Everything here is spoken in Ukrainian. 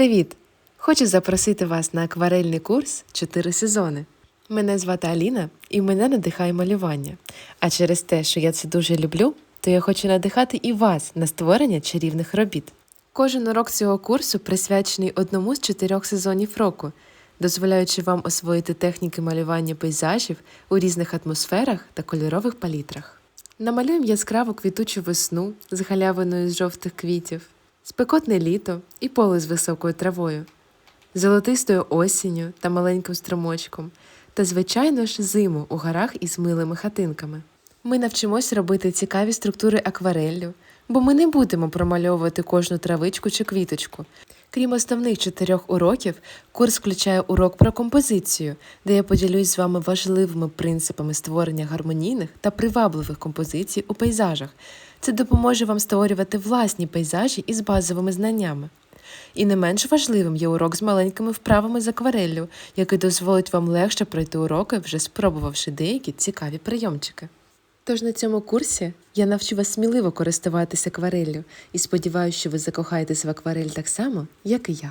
Привіт! Хочу запросити вас на акварельний курс 4 сезони. Мене звати Аліна і мене надихає малювання. А через те, що я це дуже люблю, то я хочу надихати і вас на створення чарівних робіт. Кожен урок цього курсу присвячений одному з чотирьох сезонів року, дозволяючи вам освоїти техніки малювання пейзажів у різних атмосферах та кольорових палітрах. Намалюємо яскраву квітучу весну з галявиною з жовтих квітів, спекотне літо і поле з високою травою, золотистою осінню та маленьким струмочком, та, звичайно ж, зиму у горах із милими хатинками. Ми навчимось робити цікаві структури аквареллю, бо ми не будемо промальовувати кожну травичку чи квіточку. Крім основних чотирьох уроків, курс включає урок про композицію, де я поділюсь з вами важливими принципами створення гармонійних та привабливих композицій у пейзажах. Це допоможе вам створювати власні пейзажі із базовими знаннями. І не менш важливим є урок з маленькими вправами з аквареллю, який дозволить вам легше пройти уроки, вже спробувавши деякі цікаві прийомчики. Тож на цьому курсі я навчу вас сміливо користуватися аквареллю і сподіваюся, що ви закохаєтесь в акварель так само, як і я.